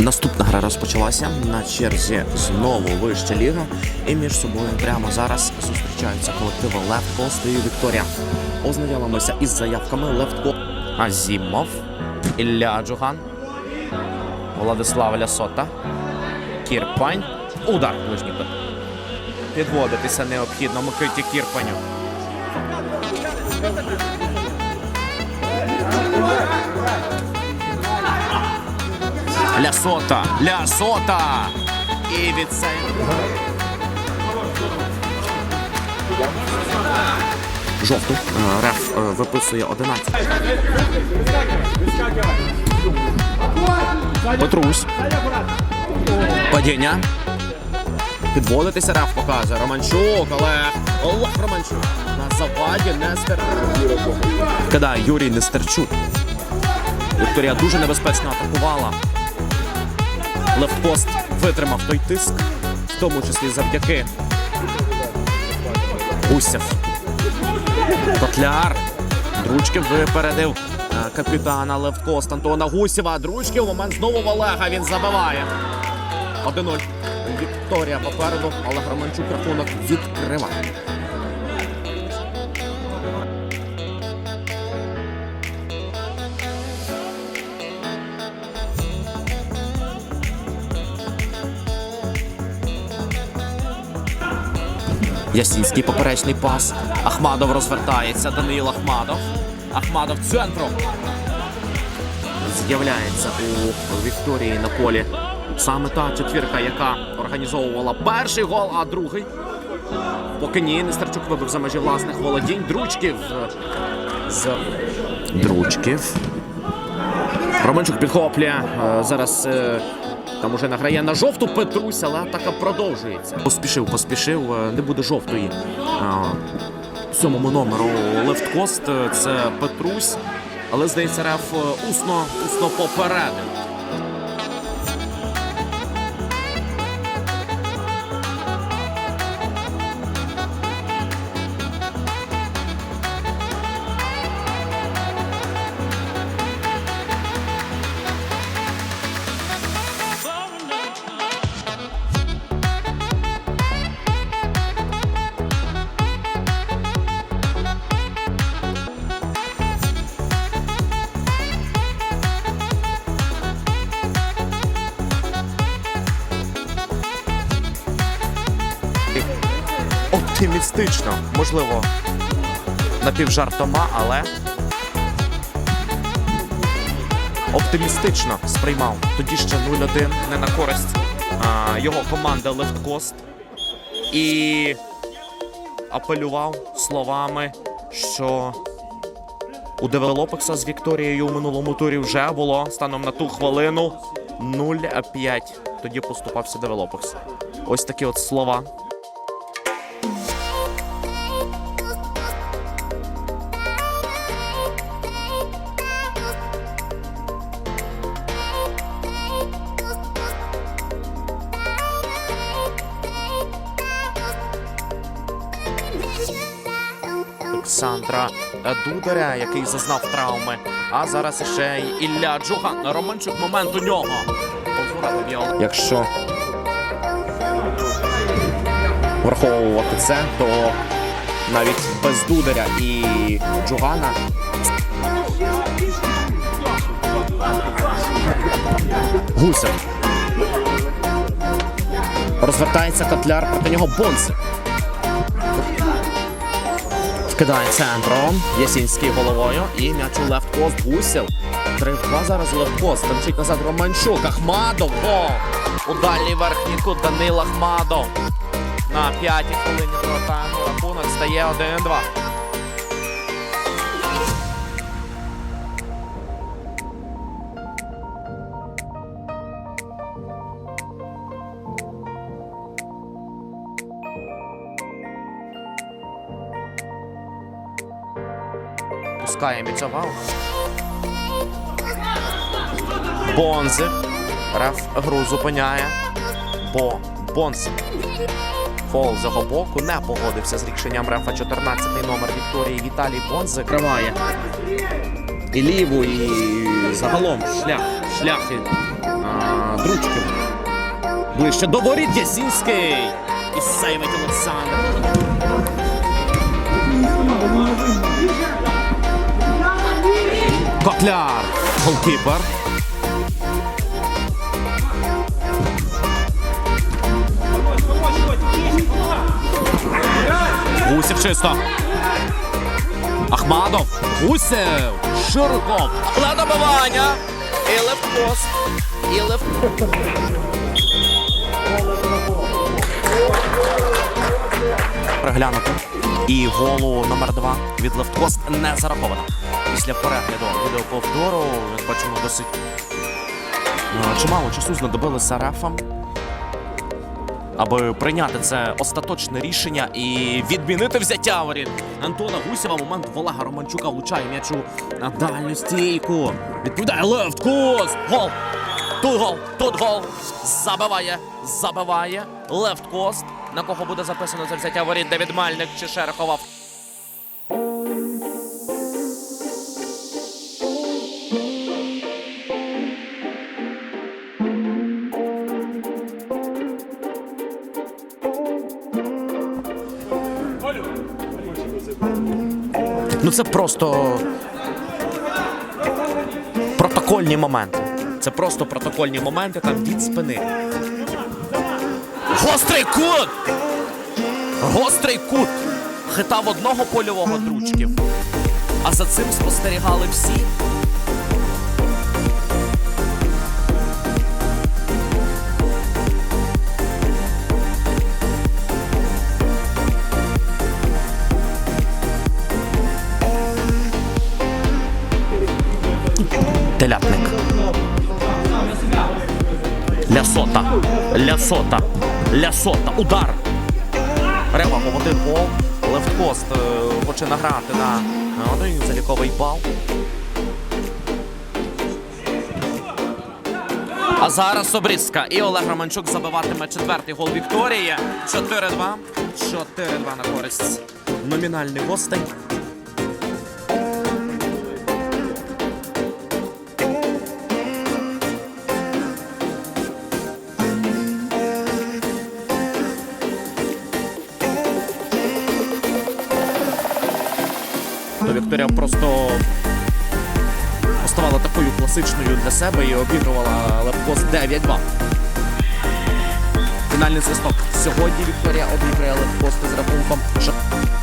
Наступна гра розпочалася на черзі знову вища ліга. І між собою прямо зараз зустрічаються колективи Left Coast і Вікторія. Ознайомимося із заявками Left Coast. Азімов, Ілля Джуган, Владислав Лясота, Кірпань. Удар ближній. Підводитися необхідно Микиті Кірпаню. Лясота! Лясота! І від цей... Жовту. Е, Реф е, виписує 11. Петрусь. Падіння. Підводитися Реф показує. Романчук, але Олег Романчук. На заваді Нестер. Кидає Юрій Нестерчук. Вікторія дуже небезпечно атакувала. Левпост витримав той тиск, в тому числі завдяки Гусєв. Котляр. Дручків випередив е, капітана Левкост Антона Гусєва. Дручків момент знову в Олега. Він забиває. 1-0. Вікторія попереду, Олег Романчук рахунок відкриває. Ясінський поперечний пас. Ахмадов розвертається. Даниїл Ахмадов. Ахмадов центром. З'являється у Вікторії на полі. Саме та четвірка, яка організовувала перший гол, а другий. Поки ні, Нестерчук вибив за межі власних володінь. Дручків е, з Дручків. Романчук підхоплює. Е, Зараз е, там уже награє на жовту Петрусь, але атака продовжується. Поспішив, поспішив. е, Не буде жовтої. Сьомому номеру лефткост це Петрусь. Але здається, Реф е, усно, усно попередив. Оптимістично, можливо, напівжартома, але оптимістично сприймав. Тоді ще 0-1 не на користь а, його команди Лефткост. І апелював словами, що у Девелопекса з Вікторією у минулому турі вже було станом на ту хвилину 0-5. Тоді поступався Девелопекс. Ось такі от слова. Олександра Дударя, який зазнав травми. А зараз ще й Ілля Джуган. Романчук момент у нього. Якщо враховувати це, то навіть без Дударя і Джугана. Гусев. Розвертається котляр проти нього Бонсик. Вкидає центром. Ясінський головою. І м'яч у лефткост Три 3-2 зараз у лефткост. Тимчить назад Романчук. Ахмадов. Гол. У дальній верхній кут Данил Ахмадов. На п'ятій хвилині тайму рахунок стає 1-2. Пускає Міцовал. Бонзик. Реф гру зупиняє. Бо Бонзик. Фол з його боку не погодився з рішенням рефа 14-й номер Вікторії Віталій Бонзик. Криває і ліву, і загалом шлях. Шляхи а, Дручків. Ближче до воріт Ясінський. І сейвить Олександр. Котляр. Голкіпер. Гусів чисто. Ахмадов. Гусев. Широков. Але добивання. І левпост. І лев... Приглянути. І голу номер два від Левткост не зараховано. Після перегляду відеоповтору, як бачимо, досить е, чимало часу знадобилося рефам, аби прийняти це остаточне рішення і відмінити взяття воріт. Антона Гусєва момент Олега Романчука влучає м'ячу на дальню стійку. Відповідає Левткост. Гол! Тут гол, тут гол. Забиває, забиває. Левткост. На кого буде записано за взяття воріт Девід Мальник чи Шерехова. Ну це просто протокольні моменти. Це просто протокольні моменти там від спини. Гострий кут! Гострий кут! Хитав одного польового дручків. А за цим спостерігали всі. Телятник. Лясота. Лясота. Лясота. Удар. Ревагов один гол. Левткост е, хоче награти на на один заліковий бал. А зараз Собрізька і Олег Романчук забиватиме четвертий гол Вікторії. 4-2. 4-2 на користь номінальних гостей. То Вікторія просто поставала такою класичною для себе і обігрувала Лепкос 9-2. Фінальний свисток. Сьогодні Вікторія обіграє Лепкос з рахунком 4